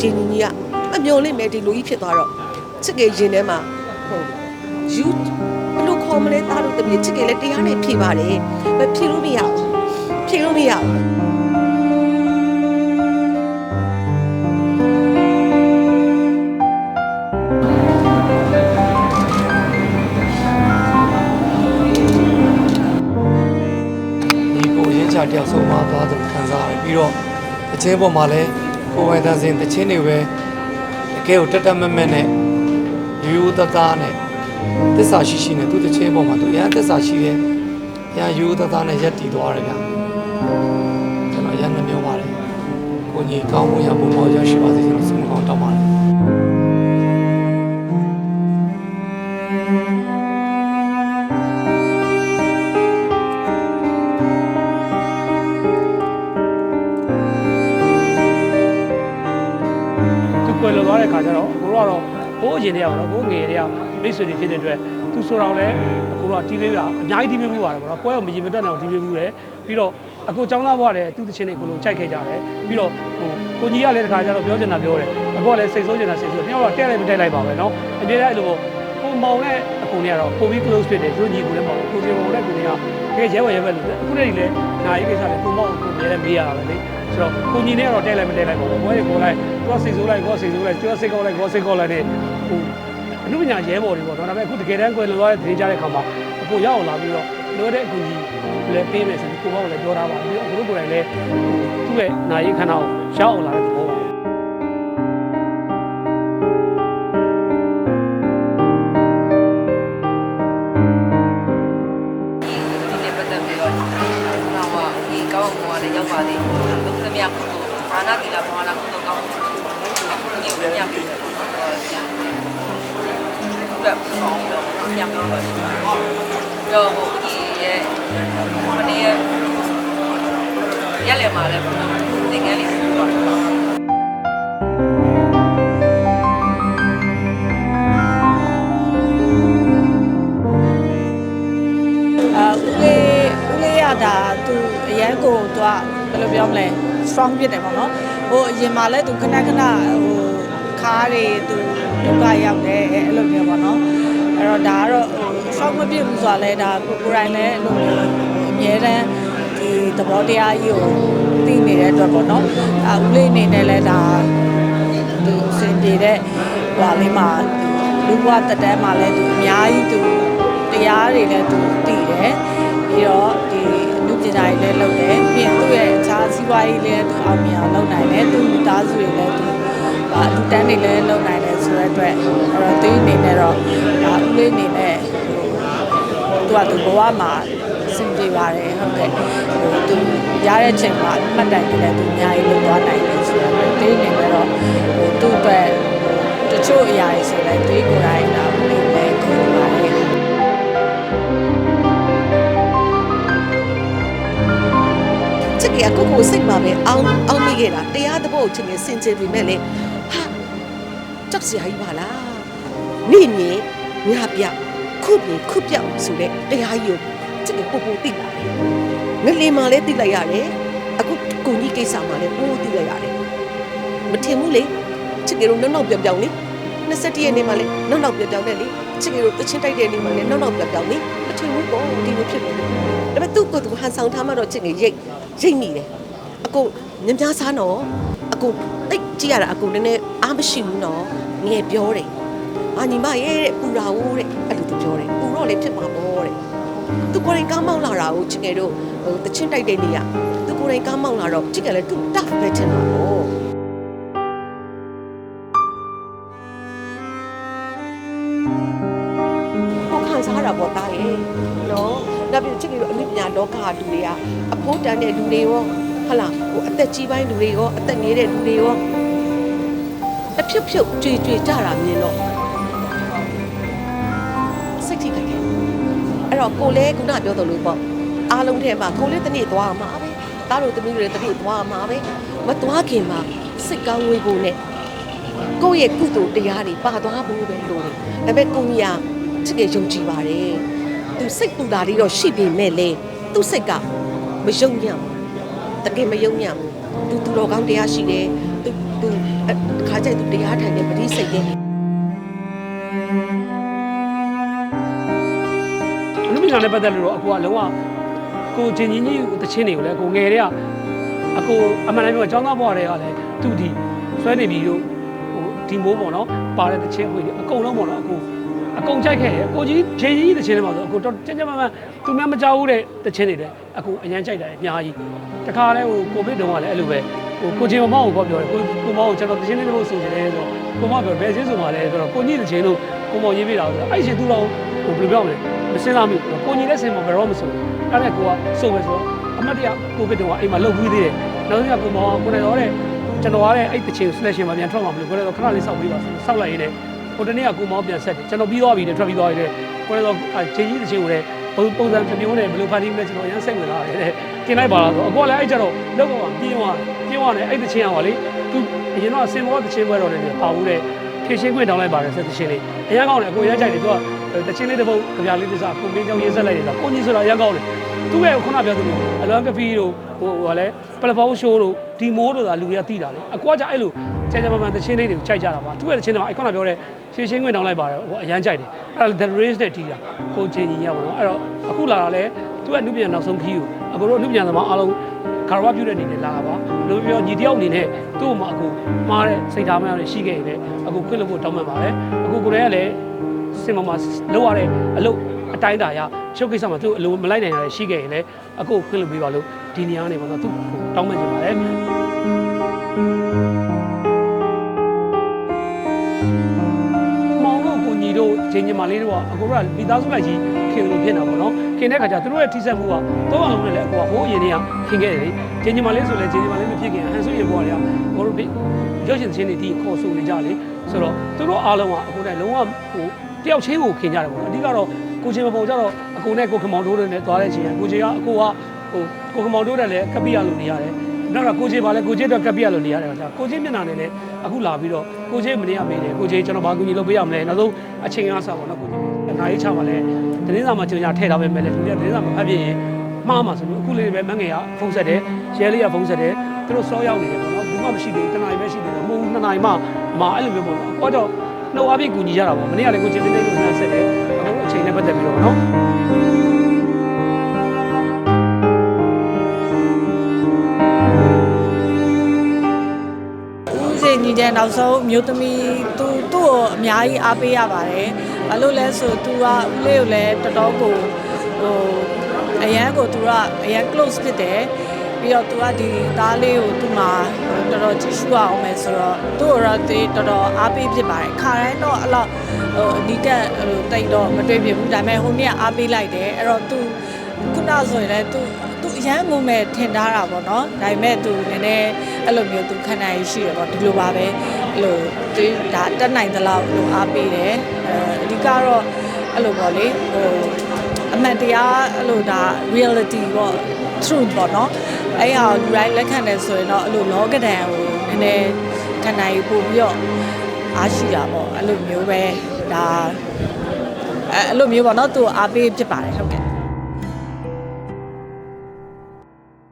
ဖြစ်တဲ့ကိုချင်းညီကြီးကအမျော်လင့်မဲ့ဒီလူကြီးဖြစ်သွားတော့ချစ်ကရင်ထဲမှာဟိုယူဘယ်လိုခေါ်မလဲသားတို့တပည့်ချစ်ကလည်းတရားနဲ့ဖြေပါတယ်မဖြေလို့မရဘူးဖြေလို့မရဘူးဒီကိုရင်းချတယောက်ဆုံးမသွားသူခံစားရတယ်ပြီးတော့တချင်းပေါ်မှာလည်း ကိုယ်ပိုင်တန်စင်တချင်းတွေပဲတကယ်ကိုတက်တက်မက်မက်နဲ့ရိုးရိုးသားသားနဲ့သစ္စာရှိရှိနဲ့သူတချင်းပေါ်မှာသူအရင်သစ္စာရှိတယ်အရင်ရိုးရိုးသားသားနဲ့ရက်တည်သွားတယ်ဗျကျွန်တော်ရန်နှမျောပါတယ်ကိုကြီးကောင်းမှုရပုံပေါ်ရရှိပါစေကျွန်တော်ဆုမကောင်းတောင်းပါတယ် ကျတော့ကိုတို့ကတော့ဘိုးအရင်တည်းကတော့ဘိုးငယ်တည်းကမိတ်ဆွေတွေဖြစ်တဲ့အတွက်သူဆိုတော့လည်းကိုတို့ကတီးလေးတာအများကြီးတီးပေးမှုပါတယ်ပေါ့နော်ပွဲကိုမရင်မတက်အောင်တီးပေးမှုတယ်ပြီးတော့အကိုចောင်းသားဘွားလည်းသူ့တချင်းတွေကိုလုံးကြိုက်ခဲ့ကြတယ်ပြီးတော့ဟိုကိုကြီးကလည်းတခါကျတော့ပြောချင်တာပြောတယ်အကိုကလည်းစိတ်ဆိုးချင်တာစိတ်ဆိုးတယောက်ကတက်လိုက်မတက်လိုက်ပါပဲနော်အပြည့်အဲ့လိုပေါ့ကိုမောင်နဲ့အကိုနဲ့ကတော့ပိုပြီး close ဖြစ်တယ်သူညီကိုလည်းမောင်ကိုကြီးမောင်နဲ့ကိုကြီးကတကယ်ရဲဝဲရဲဝဲလို့အခုတည်းကလည်းနာရီကိစ္စလည်းကိုမောင်ကိုမြဲလည်းမေးရတာပဲလေ ဆိုတော့ကိုကြီးနဲ့ကတော့တက်လိုက်မတက်လိုက်ပါဘူးဘွားရေကိုလိုက်သူကစိတ်ဆိုးလိုက်ကိုစိတ်ဆိုးလိုက်သူကစိတ်ကောက်လိုက်ကိုစိတ်ကောက်လိုက်နဲ့ဟိုအမှုပညာရဲဘော်တွေပေါ့နော်ဒါပေမဲ့အခုတကယ်တမ်းကိုယ်လွန်သွားတဲ့တင်ကြတဲ့ခါမှာအကိုရောက်လာပြီးတော့လိုတဲ့အကူကြီးလည်းပေးမယ်ဆိုပြီးကိုမောင်လည်းပြောထားပါပြီးတော့အခုတို့ကိုယ်တိုင်လည်းသူ့ရဲ့နာရီခန္ဓာကိုရောက်အောင်လာတဲ့သဘောပါဒီနေ့ပတ်သက်ပြီးတော့တော့ဒီကောင်းကောင်ကလည်းရောက်ပါသေးတယ်။သူသ မီးကုသိုလ်ဘာနာတိလာဘာနာကုသိုလ်ကောင်းကုသိုလ်ဒီကိုညပြီးတော့ဘယ်ဆောင်တော့ညပြီးတော့တော့ဟိုဒီရဲ့မနေ့ရက်လည်းမှာလည်းသင်္ကန်းလေးပြီးတော့အာဦးလေးဦးလေးရတာသူအရန်ကိုသူကဘယ်လိုပြောမလဲ strong ဖြစ်တယ်ပေါ့နော်ဟိုအရင်မှာလဲသူခဏခဏဟိုခါးတွေသူဒုက္ခရောက်တယ်အဲ့လိုမျိုးပေါ့နော်အဲ့တော့ဒါကတော့ဟို strong မဖြစ်ဘူးဆိုတာလဲဒါကိုကိုယ်တိုင်လဲအဲ့လိုမျိုးအမြဲတမ်းဒီသဘောတရားကြီးကိုသိနေတဲ့အတွက်ပေါ့နော်အာဦးလေးအနေနဲ့လဲဒါသူစင်ပြေတဲ့ဟွာလေးမှာလူဘဝတက်တန်းမှာလဲသူအများကြီးသူတရားတွေလည်းသူသိတယ်ပြီးတော့ဒီအမှု ပညာတွေလည်းလုပ်တယ်ပြီးရင်သူ့ရဲ့အခြားစီးပွားရေးလည်းသူအောင်မြင်အောင်လုပ်နိုင်တယ်သူ့မိသားစုတွေလည်းသူအာလူတန်းတွေလည်းလုပ်နိုင်တယ်ဆိုတဲ့အတွက်အဲ့တော့သူအနေနဲ့တော့ဒါဦးလေးအနေနဲ့ဟိုသူကသူဘဝမှာစင်ပြေပါတယ်ဟုတ်ကဲ့ဟိုသူရတဲ့ချိန်မှာမှတ်တိုင်တွေလည်းသူအများကြီးလုပ်သွားနိုင်တယ်ဆိုတော့သူအနေနဲ့တော့ဟိုသူ့အတွက်ဟိုတချို့အရာတွေဆိုလည်းသူကိုယ်တိုင် ချစ်ကကိုကိုစိတ်မှာပဲအောင်းအောင်းမိခဲ့တာတရားသဘောကိုချစ်နေစင်ကြယ်ပြီမဲ့လေဟာကြောက်စရာကြီးပါလားမိမြင်ညပြခုပြခုပြောက်ဆိုတဲ့တရားကြီးကိုချစ်ကပို့ပို့သိလာတယ်ငလေးမှလည်းသိလိုက်ရတယ်အခုကိုကြီးကိစ္စမှလည်းပို့သိလိုက်ရတယ်မထင်ဘူးလေချစ်ကတို့နောက်နောက်ပြောင်ပြောင်လေ21ရက်နေ့မှလည်းနောက်နောက်ပြောင်ပြောင်နဲ့လေချစ်ကတို့တချင်းတိုက်တဲ့နေ့မှလည်းနောက်နောက်ပြောင်ပြောင်လေမထင်ဘူးပေါ့ဒီလိုဖြစ်နေတယ်ဒါပေမဲ့သူ့ကိုယ်သူဟန်ဆောင်ထားမှတော့ချစ်ငရိတ် ရိတ်မိတယ်အကိုညံ့များစားနော်အကိုတိတ်ကြည့်ရတာအကိုနည်းနည်းအားမရှိဘူးနော်ငယ်ပြောတယ်အာညီမရဲ့တဲ့ပူရာဦးတဲ့အဲ့လိုသူပြောတယ်ပူတော့လေဖြစ်မှာပေါ့တဲ့သူကိုယ်တိုင်ကားမောက်လာတာကိုချစ်ငယ်တို့ဟိုတချင်းတိုက်တဲ့နေ့ကသူကိုယ်တိုင်ကားမောက်လာတော့ချစ်ငယ်လည်းသူတတ်ပဲချင်တော့ပေါ့ကိုခံစားရတာပေါ့တားရဲ့နော် နောက်ပြီးချစ်ငယ်တို့အမိပညာလောကလူတွေကအဖိုးတန်တဲ့လူတွေရောဟလာဟိုအသက်ကြီးပိုင်းလူတွေရောအသက်ငယ်တဲ့လူတွေရောအဖြုတ်ဖြုတ်ကြွေကြွေကြတာမြင်တော့စိတ်ထိခိုက်တယ်အဲ့တော့ကိုလည်းခုနပြောသလိုပေါ့အားလုံးထဲမှာကိုလည်းတနေ့သွားမှာပဲတားတို့သမီးတွေတနေ့သွားမှာပဲမသွားခင်မှာစိတ်ကောင်းဝေးဖို့နဲ့ကိုယ့်ရဲ့ကုသိုလ်တရားတွေပါသွားဖို့ပဲလို့တယ်ဒါပေမဲ့ကိုကြီးကချစ်ကြယုံကြည်ပါတယ် သူစိတ်ပူတာတွေတော့ရှိပေမဲ့လေသူ့စိတ်ကမယုံညံ့ဘူးတကယ်မယုံညံ့ဘူးသူသူတော်ကောင်းတရားရှိတယ်သူသူအတဲ့သူတရားထိုင်တဲ့ပရိစိတ်နဲ့လူမီနာနဲ့ပတ်သက်လို့တော့အကူကလုံးဝကိုချင်းချင်းကြီးတချင်းတွေကိုလည်းကိုငယ်တဲ့ကအကူအမှန်တမ်းပြောចောင်းသားဘွားတွေကလည်းသူဒီဆွဲနေပြီလို့ဟိုဒီမိုးပေါ့နော်ပါတဲ့တချင်းခွေတွေအကုန်လုံးပေါ့နော်အကူ အကုန်ကြိုက်ခဲ့တယ်အကိုကြီးချင်းကြီးတချင်းတွေပါဆိုအကူတော့ကြင်ကြင်မမသူများမကြောက်ဘူးတဲ့တချင်းတွေလည်းအကူအញ្ញမ်းကြိုက်တယ်အများကြီးတခါလဲဟိုကိုဗစ်တုန်းကလည်းအဲ့လိုပဲဟိုကိုချင်းမမောက်ကိုပြောတယ်ကိုကိုမောက်ကိုကျွန်တော်တချင်းလေးလို့ဆိုနေတယ်ဆိုတော့ကိုမောက်ပြောဘယ်ချင်းဆိုမှလဲဆိုတော့ကိုကြီးတချင်းလို့ကိုမောက်ရေးပြတာဆိုတော့အဲ့ရှင်သူတော့ဟိုဘယ်လိုပြောမလဲမစင်လာမိဘူးကိုကြီးလည်းစင်မဘယ်တော့မဆိုအဲ့ဒါကိုကဆိုပဲဆိုတော့အမတ်တရကိုဗစ်တုန်းကအိမ်မှာလှုပ်ပြီးသေးတယ်နောက်ဆုံးကကိုမောက်ကိုနေတော့တဲ့ကျွန်တော်ကလည်းအဲ့တချင်း selection မှာပြန်ထွက်မှာမလို့ကိုလည်းတော့ခဏလေးစောက်ပြီးပါစောက်လိုက်ရင်းနဲ့ ဟိုတနေ့ကကိုမောက်ပြန်ဆက်တယ်ကျွန်တော်ပြီးသွားပြီတဲ့ထွက်ပြီးသွားပြီတဲ့ကိုလည်းတော့ချင်းကြီးတချင်းကိုလည်းပုံပုံစံတစ်မျိုးနဲ့ဘယ်လိုဖန်တီးမလဲကျွန်တော်အရင်စိတ်ဝင်လာတယ်တဲ့กินလိုက်ပါလားဆိုအကောလည်းအဲ့ကြတော့လောက်ကပြင်းသွားပြင်းသွားတယ်အဲ့တချင်းကပါလေသူအရင်တော့စင်မောတချင်းပွဲတော်လည်းပါဘူးတဲ့ဖြည့်ရှင်းခွင့်တောင်းလိုက်ပါတယ်ဆက်တချင်းလေးအရင်ကောင်းတယ်အကိုရကြိုက်တယ်သူကတချင်းလေးတစ်ပုတ်ကြပြလေးတစ်စားကိုမင်းကြောင့်ရေးဆက်လိုက်တယ်ဆိုကိုကြီးဆိုတာအရင်ကောင်းတယ် သူ့ရဲ့ခုနပြောသလိုအလွမ်းကဖီတို့ဟိုဟိုလည်းပလက်ဖောင်းရှိုးတို့ဒီမိုးတို့သာလူတွေကတိတာလေအကွာကြအဲ့လိုကျန်ကျန်မှန်မှန်တချင်းလေးတွေကိုခြိုက်ကြတာပါသူ့ရဲ့တချင်းတွေမှာအဲ့ခုနပြောတဲ့ဖြည့်ရှင်းခွင့်တောင်းလိုက်ပါတယ်ဟိုအရင်ကြိုက်တယ်အဲ့ဒါ the race နဲ့တီးတာကိုချင်းကြီးရပါတော့အဲ့တော့အခုလာတာလဲသူကအနုပြန်နောက်ဆုံးခီးကိုအကိုတို့အနုပြန်သမားအားလုံးကာရဝပြုတဲ့အနေနဲ့လာတာပါလို့ပြောညီတယောက်အနေနဲ့သူ့မှာအခုမှားတဲ့စိတ်ထားမှန်းလည်းရှိခဲ့တယ်အခုခွင့်လို့ဖို့တောင်းပန်ပါတယ်အခုကိုရဲကလည်းစင်မမှာလောက်ရတဲ့အလုပ် အတိုင်းတာရချုပ်ကိစ္စမှာသူ့အလိုမလိုက်နိုင်တာရှိခဲ့ရင်လည်းအခုခွင့်လို့ပေးပါလို့ဒီနေရာကနေပေါ့နော်သူ့တောင်းပန်နေပါတယ်မောင်တို့ကိုညီတို့ချင်းချင်းမလေးတို့ကအကိုတို့ကမိသားစုလိုက်ကြီးခင်လို့ဖြစ်နေတာပေါ့နော်ခင်တဲ့ခါကျသူတို့ရဲ့ထိစပ်မှုကတော့အောင်လုံးနဲ့လည်းအကိုကဟိုးအရင်တွေကခင်ခဲ့တယ်လေချင်းချင်းမလေးဆိုလည်းချင်းချင်းမလေးမဖြစ်ခင်ဟန်ဆိုရင်ပေါ်တယ်ကိုတို့ရုပ်ရှင်ချင်းတွေဒီခေါ်ဆိုနေကြလေဆိုတော့သူတို့အားလုံးကအကိုနဲ့လုံးဝဟိုတယောက်ချင်းကိုခင်ကြတယ်ပေါ့နော်အဓိကတော့ ကိုချင်းမပေါ်ကြတော့အကိုနဲ့ကိုခမောင်တို့တွေနဲ့သွားတဲ့ချိန်ကကိုချင်းကအကိုကဟိုကိုခမောင်တို့နဲ့လည်းကပ်ပြရလို့နေရတယ်နောက်ကကိုကြီးပါလဲကိုကြီးတော့ကပ်ပြရလို့နေရတယ်ကြာကိုကြီးမျက်နှာနဲ့လည်းအခုလာပြီးတော့ကိုကြီးမနေရမေးတယ်ကိုကြီးကျွန်တော်ဘာကူညီလုပ်ပေးရမလဲနောက်ဆုံးအချိန်အားစားပါတော့ကိုကြီးအနားရေးချပါလဲတင်းစာမှာကျွန်တော်ထည့်ထားပေးမယ်လေလူတွေကတင်းစာမှာဖတ်ပြရင်မှားမှာဆိုလို့အခုလေးပဲမငယ်ကဖုန်းဆက်တယ်ရဲလေးကဖုန်းဆက်တယ်သူတို့စောရောက်နေတယ်ပေါ့နော်ဘူးမှမရှိသေးဘူးတနားရီပဲရှိသေးတယ်မဟုတ်ဘူးနှစ်နာရီမှမအဲ့လိုမျိုးပေါ့နော်အော်တော့ နှုတ်အပြည့်ကူညီကြတာပေါ့မနေ့ကလည်းကိုကြီးတင်းတင်းကိုနှမ်းဆက်တယ်အခုအချိန်နဲ့ပတ်သက်ပြီးတော့ပေါ့နော်ဦးစင်ညီတဲ့နောက်ဆုံးမျိုးသမီးသူသူ့ကိုအများကြီးအားပေးရပါတယ်။ဘာလို့လဲဆိုသူကဦးလေးကိုလည်းတော်တော်ကိုဟိုအရန်ကိုသူကအရန် close ဖြစ်တယ်။ ပြီးတော့သူကဒီသားလေးကိုသူ့မှာတော်တော်ကြည့်ရှုအောင်မယ်ဆိုတော့သူ့ကိုတော့သူတော်တော်အားပေးဖြစ်ပါတယ်။ခါတိုင်းတော့အဲ့လောက်ဟိုအနီးကပ်ဟိုတိတ်တော့မတွေ့ဖြစ်ဘူး။ဒါပေမဲ့ဟိုနေ့ကအားပေးလိုက်တယ်။အဲ့တော့သူခုနဆိုရင်လည်းသူသူအရန်ငုံမဲ့ထင်ထားတာပေါ့နော်ဒါပေမဲ့သူနည်းနည်းအဲ့လိုမျိုးသူခံနိုင်ရရှိရပေါ့ဒီလိုပါပဲအဲ့လိုသူဒါတက်နိုင်သလောက်လို့အားပေးတယ်အဲအဓိကတော့အဲ့လိုပေါ့လေဟိုအမှန်တရားအဲ့လိုဒါ reality ပေါ့ truth ပေါ့နော်အဲ့ဟာလူတိုင်းလက်ခံတယ်ဆိုရင်တော့အဲ့လိုလောကဒဏ်ကိုနည်းနည်းခံနိုင်ပို့ပြီးတော့အားရှိတာပေါ့အဲ့လိုမျိုးပဲဒါအဲ့အဲ့လိုမျိုးပေါ့နော်သူအားပေးဖြစ်ပါတယ်ဟုတ်ကဲ့